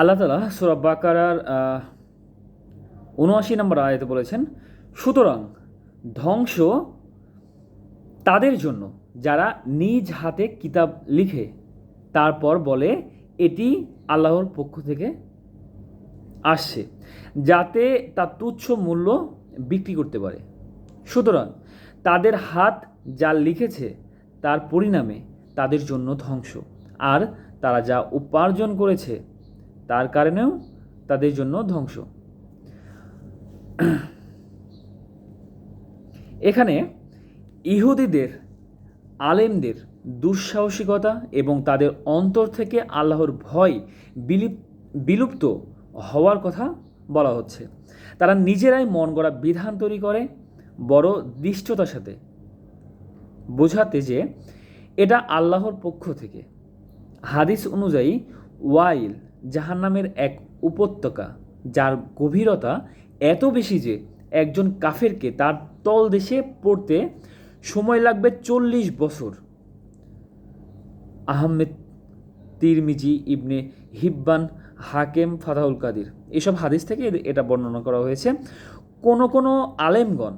আল্লাহ তালা সুরা বাকারার উনআশি নম্বর আয়াতে বলেছেন, সুতরাং ধ্বংস তাদের জন্য যারা নিজ হাতে কিতাব লিখে, তারপর বলে এটি আল্লাহর পক্ষ থেকে আসছে, যাতে তা তুচ্ছ মূল্য বিক্রি করতে পারে। সুতরাং তাদের হাত যা লিখেছে, তার পরিণামে তাদের জন্য ধ্বংস। আর তারা যা উপার্জন করেছে তার কারণেও তাদের জন্য ধ্বংস। এখানে ইহুদিদের, আলেমদের দুঃসাহসিকতা এবং তাদের অন্তর থেকে আল্লাহর ভয় বিলিপ বিলুপ্ত হওয়ার কথা বলা হচ্ছে। তারা নিজেরাই মন গড়া বিধান তৈরি করে, বড় দৃষ্টতার সাথে। বোঝাতে যে এটা আল্লাহর পক্ষ থেকে। হাদিস অনুযায়ী, ওয়াইল জাহান্নামের এক উপত্যকা, যার গভীরতা এত বেশি যে একজন কাফেরকে তার তল দেশে পড়তে সময় লাগবে চল্লিশ বছর। আহমেদ তিরমিজি ইবনে হিব্বান, হাকেম, ফাতাহুল কাদির। এসব হাদিস থেকে এটা বর্ণনা করা হয়েছে। কোন কোনো আলেমগণ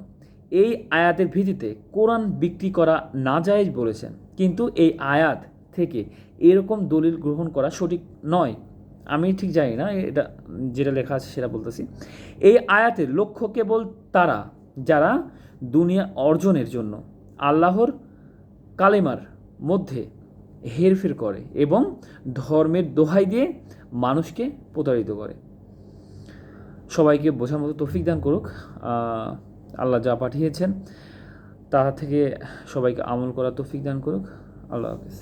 এই আয়াতের ভিত্তিতে কোরআন বিক্রি করা নাজায়েজ বলেছেন। কিন্তু এই আয়াত থেকে এরকম দলিল গ্রহণ করা সঠিক নয়। আমি ঠিক জানি না, এটা যেটা লেখা আছে সেটা বলতেছি। এই আয়াতের লক্ষ্য কেবল তারা যারা দুনিয়া অর্জনের জন্য আল্লাহর কালেমার মধ্যে হেরফের করে এবং ধর্মের দোহাই দিয়ে মানুষকে প্রতারিত করে। সবাইকে বোঝার মতো তৌফিক দান করুক। আল্লাহ যা পাঠিয়েছেন তা থেকে সবাইকে আমল করা তৌফিক দান করুক। আল্লাহ হাফিজ।